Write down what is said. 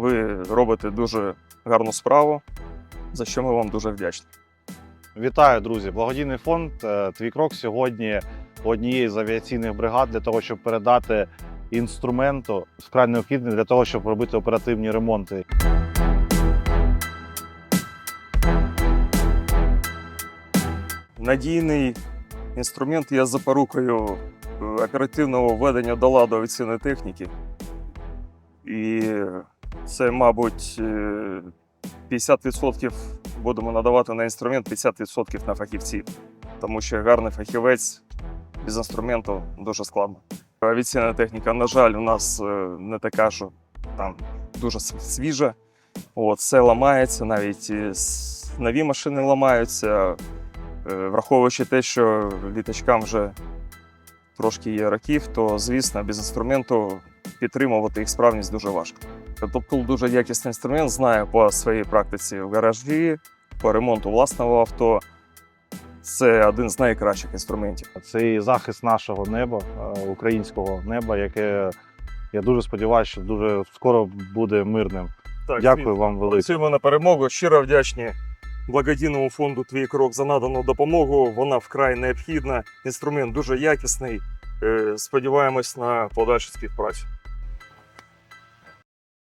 Ви робите дуже гарну справу, за що ми вам дуже вдячні. Вітаю, друзі! Благодійний фонд е, Твій крок сьогодні однієї з авіаційних бригад для того, щоб передати інструменту вкрай необхідний для того, щоб робити оперативні ремонти. Надійний інструмент є запорукою е, оперативного введення до ладу авіаційної техніки. І це, мабуть, е, 50% будемо надавати на інструмент, 50% на фахівців. Тому що гарний фахівець без інструменту дуже складно. Авіаційна техніка, на жаль, у нас е, не така, що там дуже свіжа. От, все ламається, навіть нові машини ламаються. Е, Враховуючи те, що літачкам вже трошки є років, то звісно, без інструменту підтримувати їх справність дуже важко. Тобто дуже якісний інструмент, знаю по своїй практиці в гаражі, по ремонту власного авто. Це один з найкращих інструментів. Це і захист нашого неба, е, українського неба, яке я дуже сподіваюся, що дуже скоро буде мирним. Так, Дякую вам велике. Працюємо на перемогу. Щиро вдячні благодійному фонду Твій крок за надану допомогу. Вона вкрай необхідна. Інструмент дуже якісний. Е, Сподіваємось на подальшу співпрацю.